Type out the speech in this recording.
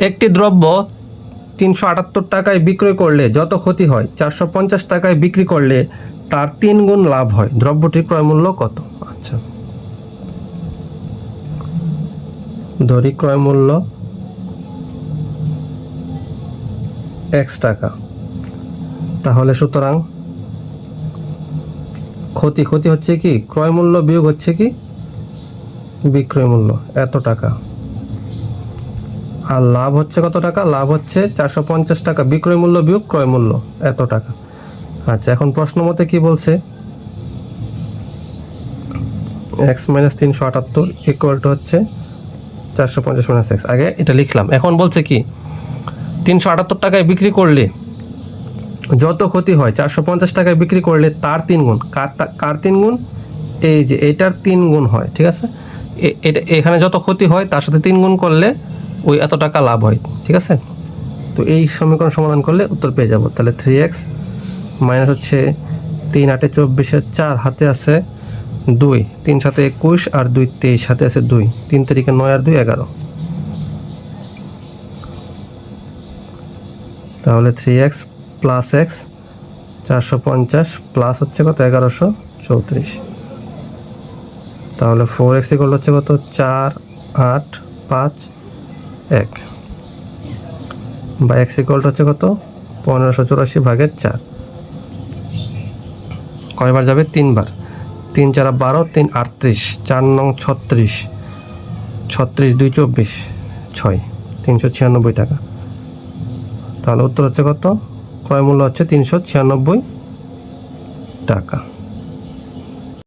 একটি দ্রব্য তিনশো আটাত্তর টাকায় বিক্রয় করলে যত ক্ষতি হয়, চারশো পঞ্চাশ টাকায় বিক্রি করলে তার তিন গুণ লাভ হয়। দ্রব্যটির ক্রয় মূল্য কত? আচ্ছা। ধরি ক্রয় মূল্য এক্স টাকা। তাহলে সুতরাং ক্ষতি ক্ষতি হচ্ছে কি? ক্রয় মূল্য বিয়োগ হচ্ছে কি? বিক্রয় মূল্য, এত টাকা। আর লাভ হচ্ছে কত টাকা? লাভ হচ্ছে চারশো পঞ্চাশ টাকা। বিক্রয় মূল্য বিয়োগ ক্রয় মূল্য, এত টাকা। আচ্ছা এখন প্রশ্ন মতে কি বলছে? এক্স মাইনাস তিনশো আটাত্তর ইকুয়াল টু হচ্ছে চারশো পঞ্চাশ মাইনাস এক্স আগে এটা লিখলাম। এখন বলছে কি, তিনশো আটাত্তর টাকায় বিক্রি করলে যত ক্ষতি হয়, চারশো পঞ্চাশ টাকায় বিক্রি করলে তার তিন গুণ। কার কার তিন গুণ? এই যে এটার তিন গুণ হয়, ঠিক আছে? এটা এখানে যত ক্ষতি হয়, তার সাথে তিন গুণ করলে ওই এত টাকা লাভ হয়, ঠিক আছে? তো এই সমীকরণ সমাধান করলে উত্তর পেয়ে যাব। তাহলে থ্রি এক্স মাইনাস হচ্ছে তিন আটে চব্বিশের চার হাতে আছে দুই, তিন সাথে একুশ আর দুই তেইশ হাতে আছে দুই, তিন তারিখে নয় আর দুই এগারো। তাহলে থ্রি এক্স প্লাস এক্স চারশো পঞ্চাশ প্লাস হচ্ছে কত? এগারোশো চৌত্রিশ। তাহলে ফোর এক্স ইকুয়াল হচ্ছে কত? চার, আট, পাঁচ এক। বা এক্স ইকুয়াল হচ্ছে কত? পনেরোশো চুরাশি ভাগের চার। কয়বার যাবে? তিনবার। তিন চার বারো, তিন আটত্রিশ। চার নং ছত্রিশ। ছত্রিশ, দুই চব্বিশ। ছয়। তিনশো ছিয়ানব্বই টাকা। তাহলে উত্তর হচ্ছে কত? ক্রয় মূল্য হচ্ছে তিনশো ছিয়ানব্বই টাকা।